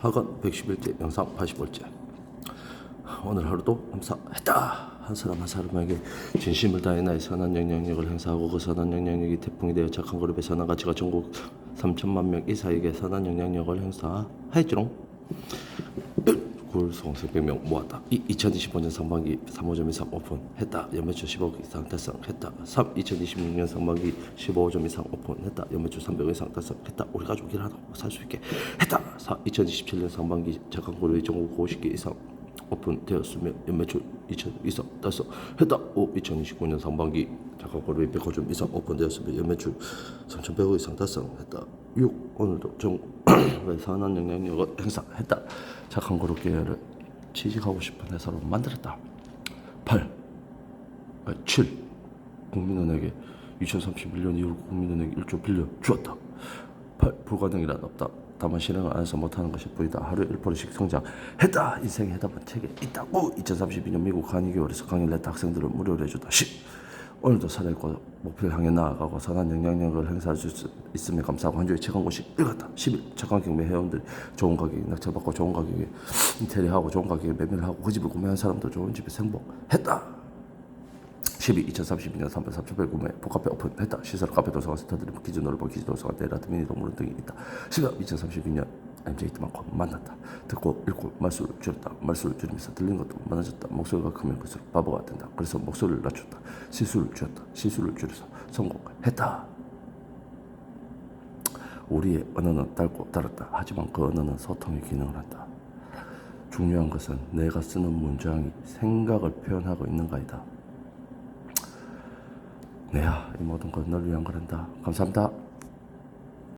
학원 111째 영상 80번째. 오늘 하루도 감사했다. 한 사람 한 사람에게 진심을 다해 나의 선한 영향력을 행사하고 그 선한 영향력이 태풍이 되어 착한 그룹의 선한 가치가 전국 3천만 명 이사에게 선한 영향력을 행사하였지롱 9월 수강생 100명 모았다. 이 2025년 상반기 3호점 이상 오픈했다. 연매출 10억 이상 달성했다. 3 2026년 상반기 15점 이상 오픈했다. 연매출 300억 이상 달성했다. 우리 가족 일하다 살수 있게 했다. 4 2027년 상반기 착한고를 전국 50개 이상 오픈되었으며 연매출 2천 이상 달성했다. 5 2029년 상반기 착한고를 100점 이상 오픈되었으며 연매출 3,100억 이상 달성했다. 6 오늘도 전국 선한 영향력을 행사했다. 착한 그룹 계열을 취직하고 싶은 회사로 만들었다. 8. 7. 국민은행에 2031년 이후 국민은행에 1조 빌려 주었다. 8. 불가능이란 없다. 다만 실행을 안 해서 못하는 것이 뿐이다. 하루에 1%씩 성장했다. 인생의 해답은 책에 있다고. 2032년 미국 한의교월에서 강의를 냈다. 학생들을 무료로 해주다. 10. 오늘도 살아있고 목표를 향해 나아가고 선한 영향력을 행사할 수 있음에 감사하고 한 주에 최강 곳이 읽었다. 10일 착한 경매 회원들 좋은 가격에 낙찰받고 좋은 가격에 인테리어하고 좋은 가격에 매매를 하고 그 집을 구매한 사람도 좋은 집에 행복했다. 12, 2032년 3월 3,100 구매 복합회 오픈했다. 시설 카페 도서관 센터들이 기준으로 본 기지 도서관 데라트 미니 동물원 등이 있다. 시각 2032년 MJ 많고 만났다. 듣고 읽고 말수를 줄였다. 말수를 줄이면서 들린 것도 많아졌다. 목소리가 크면 클수록 바보가 된다. 그래서 목소리를 낮췄다. 시수를 줄였다. 시수를 줄여서 성공했다. 우리의 언어는 달고 달았다. 하지만 그 언어는 소통의 기능을 한다. 중요한 것은 내가 쓰는 문장이 생각을 표현하고 있는가이다. 내야 이 모든 건 널 위한 거란다. 감사합니다.